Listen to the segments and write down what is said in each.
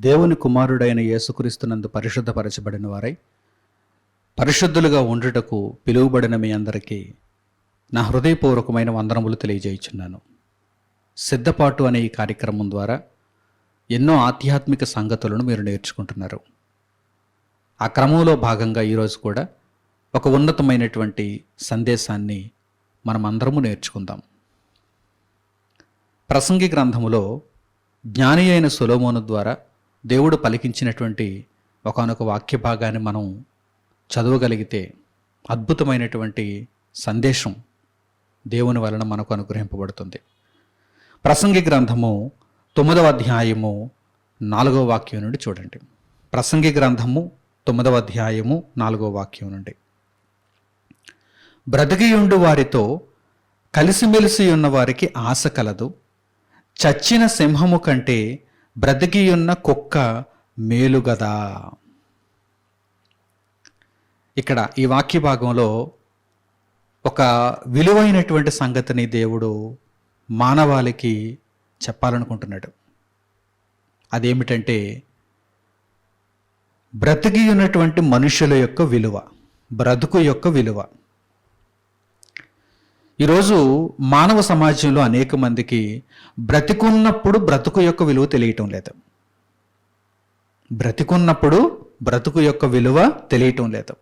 దేవుని కుమారుడైన యేసుక్రీస్తునందు పరిశుద్ధపరచబడిన వారై పరిశుద్ధులుగా ఉండుటకు పిలువబడిన మీ అందరికీ నా హృదయపూర్వకమైన వందనములు తెలియజేయుచున్నాను. సిద్ధపాటు అనే ఈ కార్యక్రమం ద్వారా ఎన్నో ఆధ్యాత్మిక సంగతులను మీరు నేర్చుకుంటున్నారు. ఆ క్రమంలో భాగంగా ఈరోజు కూడా ఒక ఉన్నతమైనటువంటి సందేశాన్ని మనం అందరము నేర్చుకుందాం. ప్రసంగి గ్రంథములో జ్ఞాని అయిన సులోమోను ద్వారా దేవుడు పలికించినటువంటి ఒకనొక వాక్య భాగాన్ని మనం చదవగలిగితే అద్భుతమైనటువంటి సందేశం దేవుని వలన మనకు అనుగ్రహింపబడుతుంది. ప్రసంగి గ్రంథము తొమ్మిదవ అధ్యాయము నాలుగవ వాక్యం నుండి చూడండి. ప్రసంగి గ్రంథము తొమ్మిదవ అధ్యాయము నాలుగవ వాక్యం నుండి. బ్రతికియుండు వారితో కలిసిమెలిసి ఉన్న వారికి ఆశ కలదు. చచ్చిన సింహము కంటే బ్రతికియున్న కుక్క మేలుగదా ఇక్కడ ఈ వాక్య భాగంలో ఒక విలువైనటువంటి సంగతిని దేవుడు మానవాళికి చెప్పాలనుకుంటున్నాడు. అదేమిటంటే బ్రతికి ఉన్నటువంటి మనుషుల యొక్క విలువ బ్రతుకు యొక్క విలువ. ఈరోజు మానవ సమాజంలో అనేక మందికి బ్రతికున్నప్పుడు బ్రతుకు యొక్క విలువ తెలియటం లేదు. బ్రతికున్నప్పుడు బ్రతుకు యొక్క విలువ తెలియటం లేదు.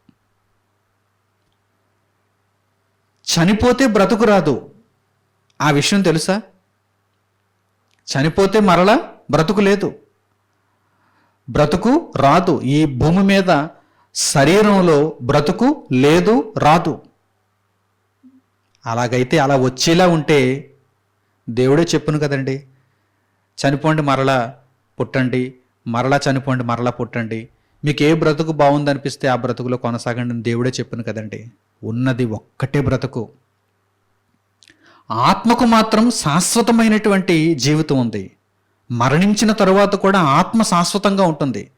చనిపోతే బ్రతుకు రాదు. ఆ విషయం తెలుసా? చనిపోతే మరలా బ్రతుకు లేదు. బ్రతుకు రాదు. ఈ భూమి మీద శరీరంలో బ్రతుకు లేదు రాదు. అలాగైతే అలా వచ్చేలా ఉంటే దేవుడే చెప్పును కదండి. చనిపోండి మరలా పుట్టండి మరలా చనిపోండి మరలా పుట్టండి. మీకు ఏ బ్రతుకు బాగుందనిపిస్తే ఆ బ్రతుకులో కొనసాగండి అని దేవుడే చెప్పును కదండి. ఉన్నది ఒక్కటే బ్రతుకు. ఆత్మకు మాత్రం శాశ్వతమైనటువంటి జీవితం ఉంది. మరణించిన తరువాత కూడా ఆత్మ శాశ్వతంగా ఉంటుంది.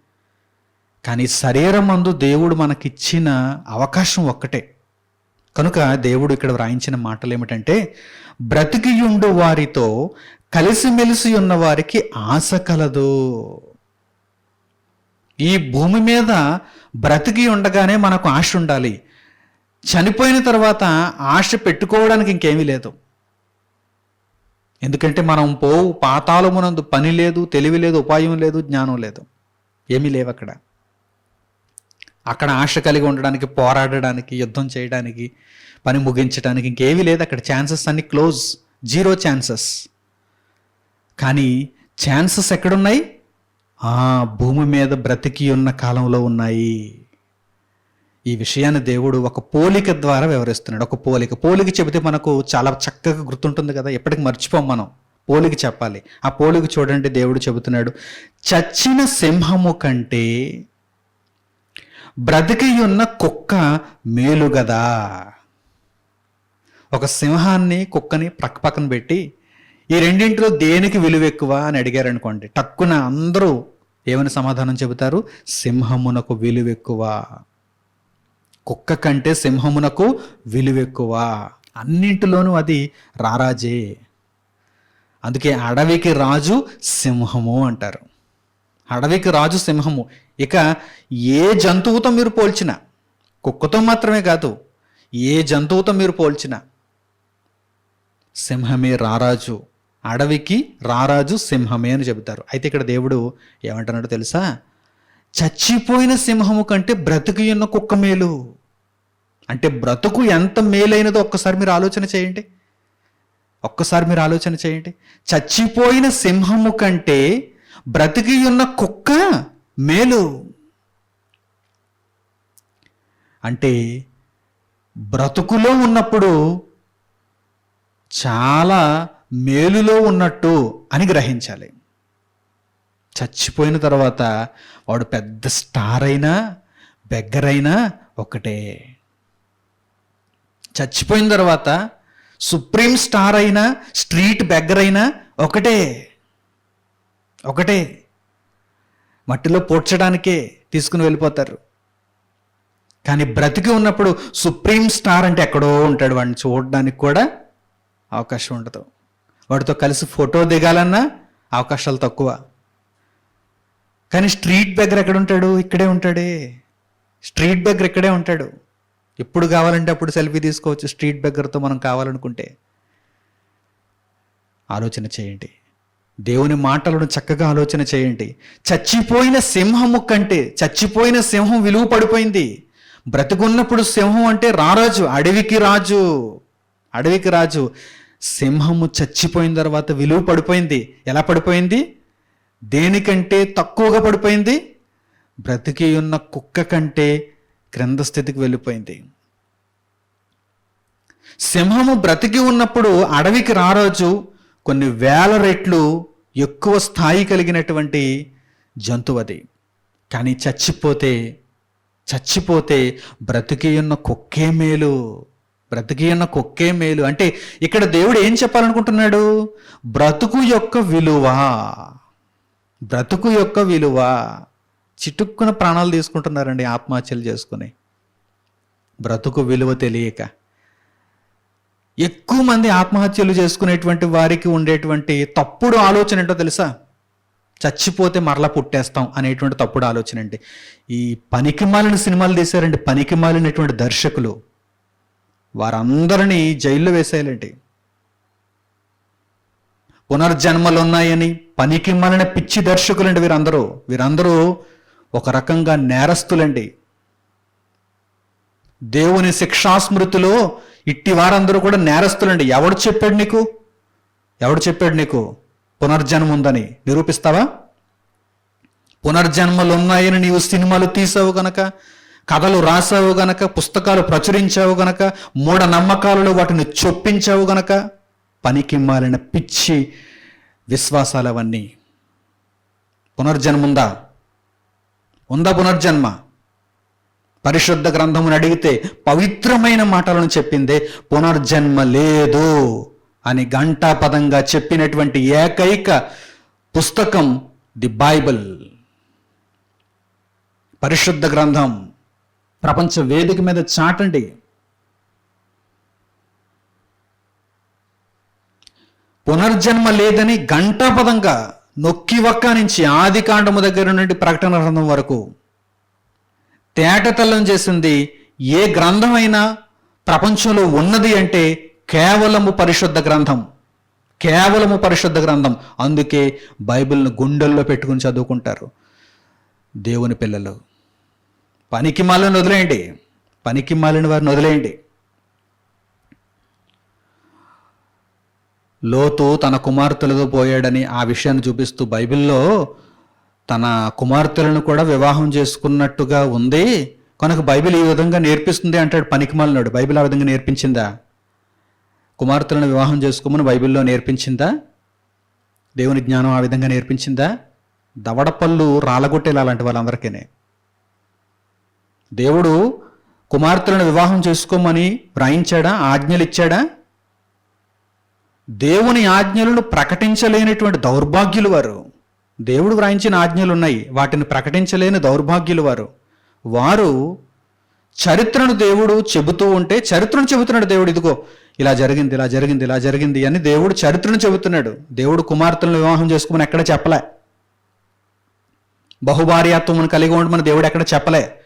కానీ శరీరం అందు దేవుడు మనకిచ్చిన అవకాశం ఒక్కటే. కనుక దేవుడు ఇక్కడ వ్రాయించిన మాటలు ఏమిటంటే బ్రతికియుండు వారితో కలిసిమెలిసి ఉన్న వారికి ఆశ కలదు. ఈ భూమి మీద బ్రతికి ఉండగానే మనకు ఆశ ఉండాలి. చనిపోయిన తర్వాత ఆశ పెట్టుకోవడానికి ఇంకేమీ లేదు. ఎందుకంటే మనం పోవు పాతాళమునందు పని లేదు తెలివి లేదు ఉపాయం లేదు జ్ఞానం లేదు. ఏమీ లేవు అక్కడ. అక్కడ ఆశ కలిగి ఉండడానికి పోరాడడానికి యుద్ధం చేయడానికి పని ముగించడానికి ఇంకేమీ లేదు. అక్కడ ఛాన్సెస్ అన్ని క్లోజ్ జీరో ఛాన్సెస్ కానీ ఛాన్సెస్ ఎక్కడున్నాయి? ఆ భూమి మీద బ్రతికి ఉన్న కాలంలో ఉన్నాయి. ఈ విషయాన్ని దేవుడు ఒక పోలిక ద్వారా వివరిస్తున్నాడు. ఒక పోలిక. పోలిక చెబితే మనకు చాలా చక్కగా గుర్తుంటుంది కదా. ఎప్పటికి మర్చిపోం మనం. పోలిక చెప్పాలి. ఆ పోలిక చూడండి దేవుడు చెబుతున్నాడు. చచ్చిన సింహము కంటే బ్రతికియున్న కుక్క మేలు గదా. ఒక సింహాన్ని కుక్కని ప్రక్క పక్కన పెట్టి ఈ రెండింటిలో దేనికి విలువ ఎక్కువ అని అడిగారు అనుకోండి టక్కున అందరూ ఏమని సమాధానం చెబుతారు? సింహమునకు విలువ ఎక్కువ కుక్క కంటే సింహమునకు విలువ ఎక్కువ అన్నింటిలోనూ అది రారాజే. అందుకే అడవికి రాజు సింహము అంటారు. అడవికి రాజు సింహము. ఇక ఏ జంతువుతో మీరు పోల్చినా కుక్కతో మాత్రమే కాదు ఏ జంతువుతో మీరు పోల్చినా సింహమే రారాజు. అడవికి రారాజు సింహమే అని చెబుతారు. అయితే ఇక్కడ దేవుడు ఏమంటున్నాడో తెలుసా? చచ్చిపోయిన సింహము కంటే బ్రతికి ఉన్న కుక్క మేలు. అంటే బ్రతుకు ఎంత మేలైనదో ఒక్కసారి మీరు ఆలోచన చేయండి. ఒక్కసారి మీరు ఆలోచన చేయండి. చచ్చిపోయిన సింహము కంటే బ్రతికి ఉన్న కుక్క మేలు. అంటే బ్రతుకులో ఉన్నప్పుడు చాలా మేలులో ఉన్నట్టు అని గ్రహించాలి. చచ్చిపోయిన తర్వాత వాడు పెద్ద స్టార్ అయినా బెగ్గరైనా ఒకటే. చచ్చిపోయిన తర్వాత సుప్రీం స్టార్ అయినా స్ట్రీట్ బెగ్గరైనా ఒకటే. ఒకటే. మట్టిలో పోడ్చడానికే తీసుకుని వెళ్ళిపోతారు. కానీ బ్రతికి ఉన్నప్పుడు సుప్రీం స్టార్ అంటే ఎక్కడో ఉంటాడు వాడిని చూడడానికి కూడా అవకాశం ఉండదు. వాడితో కలిసి ఫోటో దిగాలన్నా అవకాశాలు తక్కువ. కానీ స్ట్రీట్ దగ్గర ఎక్కడ ఉంటాడు? ఇక్కడే ఉంటాడే. స్ట్రీట్ దగ్గర ఇక్కడే ఉంటాడు. ఎప్పుడు కావాలంటే అప్పుడు సెల్ఫీ తీసుకోవచ్చు స్ట్రీట్ దగ్గరతో మనం కావాలనుకుంటే. ఆలోచన చేయండి. దేవుని మాటలను చక్కగా ఆలోచన చేయండి. చచ్చిపోయిన సింహము కంటే చచ్చిపోయిన సింహం విలువ పడిపోయింది. బ్రతుకున్నప్పుడు సింహం అంటే రారాజు అడవికి రాజు అడవికి రాజు. సింహము చచ్చిపోయిన తర్వాత విలువ పడిపోయింది. ఎలా పడిపోయింది? దేనికంటే తక్కువగా పడిపోయింది? బ్రతికి ఉన్న కుక్క కంటే క్రింద స్థితికి వెళ్ళిపోయింది. సింహము బ్రతికి ఉన్నప్పుడు అడవికి రారాజు కొన్ని వేల రెట్లు ఎక్కువ స్థాయి కలిగినటువంటి జంతువు అది కానీ చచ్చిపోతే చచ్చిపోతే బ్రతికి ఉన్న కుక్కే మేలు బ్రతికి ఉన్న కుక్కే మేలు. అంటే ఇక్కడ దేవుడు ఏం చెప్పాలనుకుంటున్నాడు? బ్రతుకు యొక్క విలువ బ్రతుకు యొక్క విలువ. చిటుక్కున ప్రాణాలు తీసుకుంటున్నారండి ఆత్మహత్యలు చేసుకుని. బ్రతుకు విలువ తెలియక. ఎక్కువ మంది ఆత్మహత్యలు చేసుకునేటువంటి వారికి ఉండేటువంటి తప్పుడు ఆలోచన ఏంటో తెలుసా? చచ్చిపోతే మరలా పుట్టేస్తాం అనేటువంటి తప్పుడు ఆలోచన అండి. ఈ పనికి మాలిన సినిమాలు తీశారండి పనికి మాలినటువంటి దర్శకులు. వారందరినీ జైల్లో వేసేయాలండి. పునర్జన్మలు ఉన్నాయని పనికి మాలిన పిచ్చి దర్శకులండి వీరందరూ. వీరందరూ ఒక రకంగా నేరస్తులండి. దేవుని శిక్షాస్మృతిలో ఇట్టి వారందరూ కూడా నేరస్తులండి. ఎవడు చెప్పాడు నీకు? ఎవడు చెప్పాడు నీకు? పునర్జన్మ ఉందని నిరూపిస్తావా? పునర్జన్మలు ఉన్నాయని నీవు సినిమాలు తీసావు గనక కథలు రాసావు గనక పుస్తకాలు ప్రచురించావు గనక మూఢ నమ్మకాలలో వాటిని చొప్పించావు గనక పనికి మాలిన పిచ్చి విశ్వాసాలు అవన్నీ పునర్జన్మ ఉందా ఉందా పునర్జన్మ? పరిశుద్ధ గ్రంథమును అడిగితే పవిత్రమైన మాటలను చెప్పిందే పునర్జన్మ లేదు అని ఘంటాపదంగా చెప్పినటువంటి ఏకైక పుస్తకం ది బైబిల్. పరిశుద్ధ గ్రంథం ప్రపంచ వేదిక మీద చాటండి. పునర్జన్మ లేదని ఘంటాపదంగా నొక్కి వక్క నుంచి ఆది కాండము దగ్గర నుండి ప్రకటన గ్రంథం వరకు తేటతల్లం చేసింది. ఏ గ్రంథమైనా ప్రపంచంలో ఉన్నది అంటే కేవలము పరిశుద్ధ గ్రంథం. కేవలము పరిశుద్ధ గ్రంథం. అందుకే బైబిల్ను గుండెల్లో పెట్టుకుని చదువుకుంటారు. దేవుని పిల్లలు. పనికి మాలను వదిలేయండి. పనికి మాలిన వారిని వదిలేయండి. లోతు తన కుమార్తెలతో పోయాడని ఆ విషయాన్ని చూపిస్తూ బైబిల్లో తన కుమార్తెలను కూడా వివాహం చేసుకున్నట్టుగా ఉంది. కనుక బైబిల్ ఈ విధంగా నేర్పిస్తుంది అంటాడు పనికిమాలినాడు. బైబిల్ ఆ విధంగా నేర్పించిందా? కుమార్తెలను వివాహం చేసుకోమని బైబిల్లో నేర్పించిందా? దేవుని జ్ఞానం ఆ విధంగా నేర్పించిందా? దవడపళ్ళు రాలగొట్టేలా అలాంటి వాళ్ళందరికీనే. దేవుడు కుమార్తెలను వివాహం చేసుకోమని వ్రాయించాడా? ఆజ్ఞలు ఇచ్చాడా దేవుని ఆజ్ఞలను ప్రకటించలేనటువంటి దౌర్భాగ్యులు వారు. దేవుడు వ్రాయించిన ఆజ్ఞలున్నాయి. వాటిని ప్రకటించలేని దౌర్భాగ్యులు వారు. వారు చరిత్రను దేవుడు చెబుతూ ఉంటే చరిత్రను చెబుతున్నాడు దేవుడు. ఇదిగో ఇలా జరిగింది ఇలా జరిగింది ఇలా జరిగింది అని దేవుడు చరిత్రను చెబుతున్నాడు. దేవుడు కుమార్తెలను వివాహం చేసుకోమని ఎక్కడ చెప్పలే? బహుభార్యాత్వమును కలిగి ఉండమని దేవుడు ఎక్కడ చెప్పలే?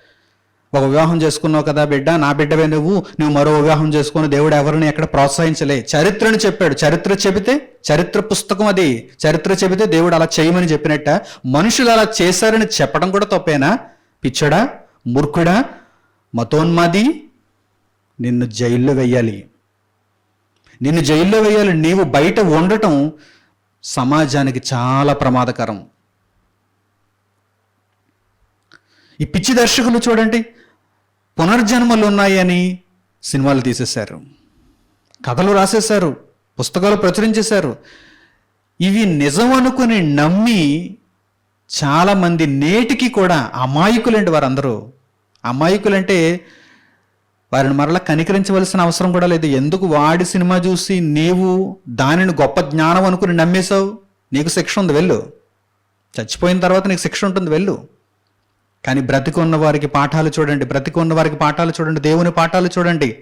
ఒక వివాహం చేసుకున్నావు కదా బిడ్డ నా బిడ్డవే నువ్వు నువ్వు మరో వివాహం చేసుకుని దేవుడు ఎవరిని ఎక్కడ ప్రోత్సహించలే. చరిత్రను చెప్పాడు. చరిత్ర చెబితే చరిత్ర పుస్తకం అది. చరిత్ర చెబితే దేవుడు అలా చేయమని చెప్పినట్ట. మనుషులు అలా చేశారని చెప్పడం కూడా తప్పేనా? పిచ్చడా? మూర్ఖుడా? మతోన్మాది? నిన్ను జైల్లో వెయ్యాలి. నిన్ను జైల్లో వేయాలి నీవు బయట ఉండటం సమాజానికి చాలా ప్రమాదకరం. ఈ పిచ్చి దర్శకులు చూడండి. పునర్జన్మలు ఉన్నాయని సినిమాలు తీసేశారు. కథలు రాసేశారు. పుస్తకాలు ప్రచురించేశారు. ఇవి నిజం అనుకుని నమ్మి చాలామంది నేటికి కూడా అమాయకులండి వారందరూ. అమాయకులంటే వారిని మరలా కనికరించవలసిన అవసరం కూడా లేదు. ఎందుకు వాడి సినిమా చూసి నీవు దానిని గొప్ప జ్ఞానం అనుకుని నమ్మేశావు? నీకు శిక్ష ఉంది వెళ్ళు. చచ్చిపోయిన తర్వాత నీకు శిక్ష ఉంటుంది వెళ్ళు. కానీ బ్రతికి ఉన్న వారికి పాఠాలు చూడండి. బ్రతికి ఉన్న వారికి పాఠాలు చూడండి. దేవుని పాఠాలు చూడండి.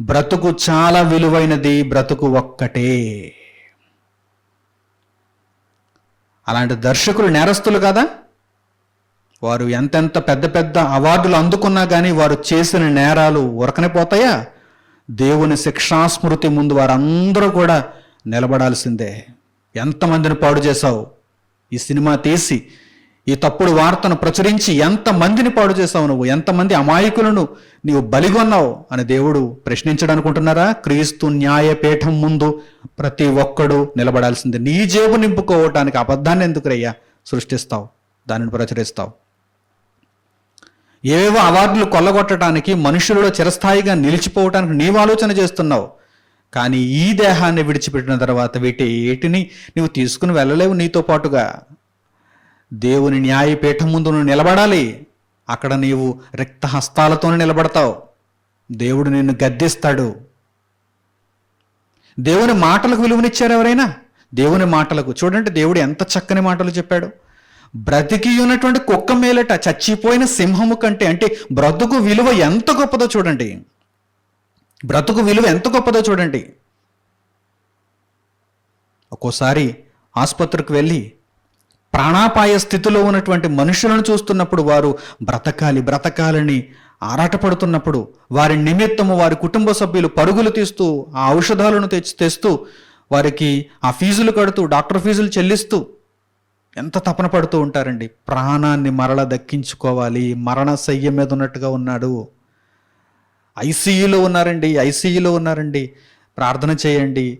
బ్రతుకు చాలా విలువైనది బ్రతుకు ఒక్కటే. అలాంటి దర్శకులు నేరస్తులు కదా? వారు ఎంతెంత పెద్ద పెద్ద అవార్డులు అందుకున్నా కానీ వారు చేసిన నేరాలు ఉరకనిపోతాయా దేవుని శిక్షాస్మృతి ముందు వారందరూ కూడా నిలబడాల్సిందే. ఎంతమందిని పాడు చేశావు? ఈ సినిమా తీసి ఈ తప్పుడు వార్తను ప్రచురించి ఎంతమందిని పాడు చేసావు నువ్వు? ఎంతమంది అమాయకులను నీవు బలిగొన్నావు? అని దేవుడు ప్రశ్నించడనుకుంటున్నారా? క్రీస్తు న్యాయపీఠం ముందు ప్రతి ఒక్కడు నిలబడాల్సిందే. నీ జేబు నింపుకోవటానికి అబద్ధాన్ని ఎందుకురయ్యా? సృష్టిస్తావు దానిని ప్రచురిస్తావు. ఏవేవో అవార్డులు కొల్లగొట్టడానికి మనుషులలో చిరస్థాయిగా నిలిచిపోవటానికి నీవు ఆలోచన చేస్తున్నావు. కానీ ఈ దేహాన్ని విడిచిపెట్టిన తర్వాత వీటి ఏటిని నువ్వు తీసుకుని వెళ్ళలేవు నీతో పాటుగా. దేవుని న్యాయపీఠం ముందు నువ్వు నిలబడాలి. అక్కడ నీవు రిక్త హస్తాలతోనే నిలబడతావు. దేవుడు నిన్ను గద్దిస్తాడు. దేవుని మాటలకు విలువనిచ్చారు ఎవరైనా? దేవుని మాటలకు. చూడండి దేవుడు ఎంత చక్కని మాటలు చెప్పాడు. బ్రతికి ఉన్నటువంటి కుక్క మేలట చచ్చిపోయిన సింహము కంటే అంటే బ్రతుకు విలువ ఎంత గొప్పదో చూడండి. బ్రతుకు విలువ ఎంత గొప్పదో చూడండి. ఒక్కోసారి ఆసుపత్రికి వెళ్ళి ప్రాణాపాయ స్థితిలో ఉన్నటువంటి మనుషులను చూస్తున్నప్పుడు వారు బ్రతకాలి బ్రతకాలని ఆరాటపడుతున్నప్పుడు వారి నిమిత్తము వారి కుటుంబ సభ్యులు పరుగులు తీస్తూ ఆ ఔషధాలను తెచ్చి తెస్తూ వారికి ఆ ఫీజులు కడుతూ డాక్టర్ ఫీజులు చెల్లిస్తూ ఎంత తపన పడుతూ ఉంటారండి. ప్రాణాన్ని మరల దక్కించుకోవాలి. మరణ శయ్య మీద ఉన్నట్టుగా ఉన్నాడు. ఐసీయూలో ఉన్నారండి ఐసీయూలో ఉన్నారండి. ప్రార్థన చేయండి.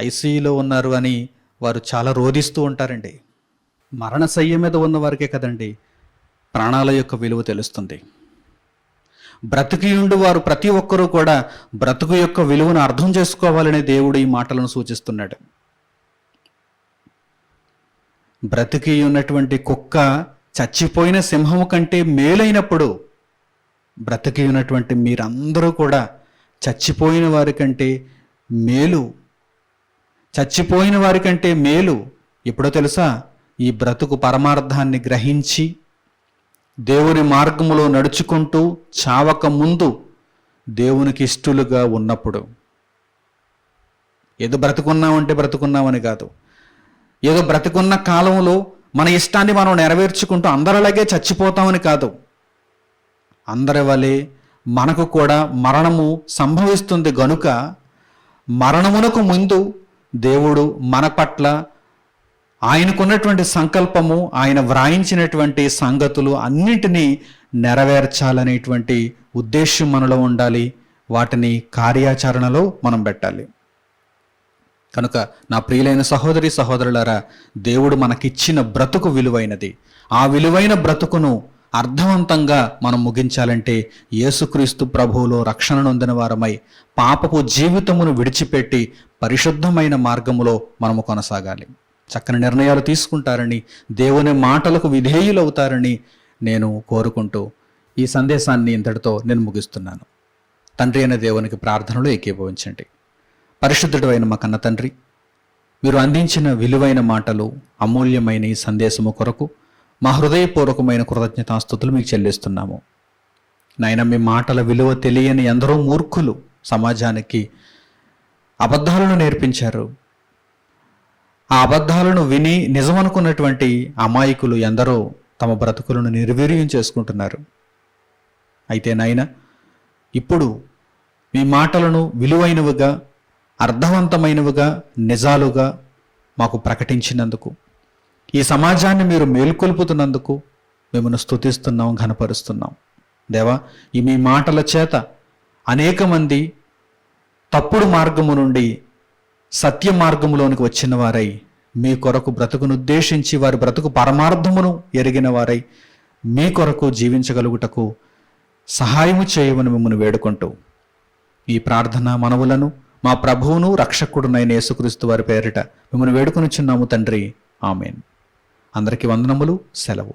ఐసీయూలో ఉన్నారు అని వారు చాలా రోధిస్తూ ఉంటారండి. మరణశయ్య మీద ఉన్న వారికే కదండి ప్రాణాల యొక్క విలువ తెలుస్తుంది. బ్రతికి ఉండి వారు ప్రతి ఒక్కరూ కూడా బ్రతుకు యొక్క విలువను అర్థం చేసుకోవాలనే దేవుడు ఈ మాటలను సూచిస్తున్నాడు. బ్రతికి ఉన్నటువంటి కుక్క చచ్చిపోయిన సింహము కంటే మేలైనప్పుడు బ్రతికి ఉన్నటువంటి మీరందరూ కూడా చచ్చిపోయిన వారి కంటే మేలు. చచ్చిపోయిన వారి కంటే మేలు. ఎప్పుడో తెలుసా? ఈ బ్రతుకు పరమార్థాన్ని గ్రహించి దేవుని మార్గములో నడుచుకుంటూ చావక ముందు దేవునికి ఇష్టలుగా ఉన్నప్పుడు. ఏదో బ్రతుకున్నామంటే బ్రతుకున్నామని కాదు. ఏదో బ్రతుకున్న కాలంలో మన ఇష్టాన్ని మనం నెరవేర్చుకుంటూ అందరిలాగే చచ్చిపోతామని కాదు. అందరి వలె మనకు కూడా మరణము సంభవిస్తుంది గనుక మరణమునకు ముందు దేవుడు మన పట్ల ఆయనకున్నటువంటి సంకల్పము ఆయన వ్రాయించినటువంటి సంగతులు అన్నింటినీ నెరవేర్చాలనేటువంటి ఉద్దేశం మనలో ఉండాలి. వాటిని కార్యాచరణలో మనం పెట్టాలి. కనుక నా ప్రియులైన సహోదరి సహోదరులారా దేవుడు మనకిచ్చిన బ్రతుకు విలువైనది. ఆ విలువైన బ్రతుకును అర్థవంతంగా మనం ముగించాలంటే యేసుక్రీస్తు ప్రభువులో రక్షణ నొందిన వారమై పాపపు జీవితమును విడిచిపెట్టి పరిశుద్ధమైన మార్గములో మనము కొనసాగాలి. చక్కని నిర్ణయాలు తీసుకుంటారని దేవుని మాటలకు విధేయులవుతారని నేను కోరుకుంటూ ఈ సందేశాన్ని ఇంతటితో నేను ముగిస్తున్నాను. తండ్రి అయిన దేవునికి ప్రార్థనలు ఏకీభవించండి. పరిశుద్ధుడు అయిన మా కన్న తండ్రి మీరు అందించిన విలువైన మాటలు అమూల్యమైన ఈ సందేశము కొరకు మా హృదయపూర్వకమైన కృతజ్ఞతాస్థుతులు మీకు చెల్లిస్తున్నాము. నాయన మీ మాటల విలువ తెలియని ఎందరో మూర్ఖులు సమాజానికి అబద్ధాలను నేర్పించారు. ఆ అబద్ధాలను విని నిజమనుకున్నటువంటి అమాయకులు ఎందరో తమ బ్రతుకులను నిర్వీర్యం చేసుకుంటున్నారు. అయితే నాయన ఇప్పుడు మీ మాటలను విలువైనవిగా అర్థవంతమైనవిగా నిజాలుగా మాకు ప్రకటించినందుకు ఈ సమాజాన్ని మీరు మేల్కొల్పుతున్నందుకు మిమ్మల్ని స్థుతిస్తున్నాం ఘనపరుస్తున్నాం. దేవా ఈ మీ మాటల చేత అనేక మంది తప్పుడు మార్గము నుండి సత్య మార్గములోనికి వచ్చిన వారై మీ కొరకు బ్రతుకునుద్దేశించి వారి బ్రతుకు పరమార్థమును ఎరిగిన వారై మీ కొరకు జీవించగలుగుటకు సహాయము చేయమని మిమ్మల్ని వేడుకుంటూ. ఈ ప్రార్థన మనవులను మా ప్రభువును రక్షకుడునైన యేసుక్రీస్తు వారి పేరిట మిమ్మల్ని వేడుకొనిచున్నాము తండ్రి. ఆమెన్. అందరికీ వందనములు సెలవు.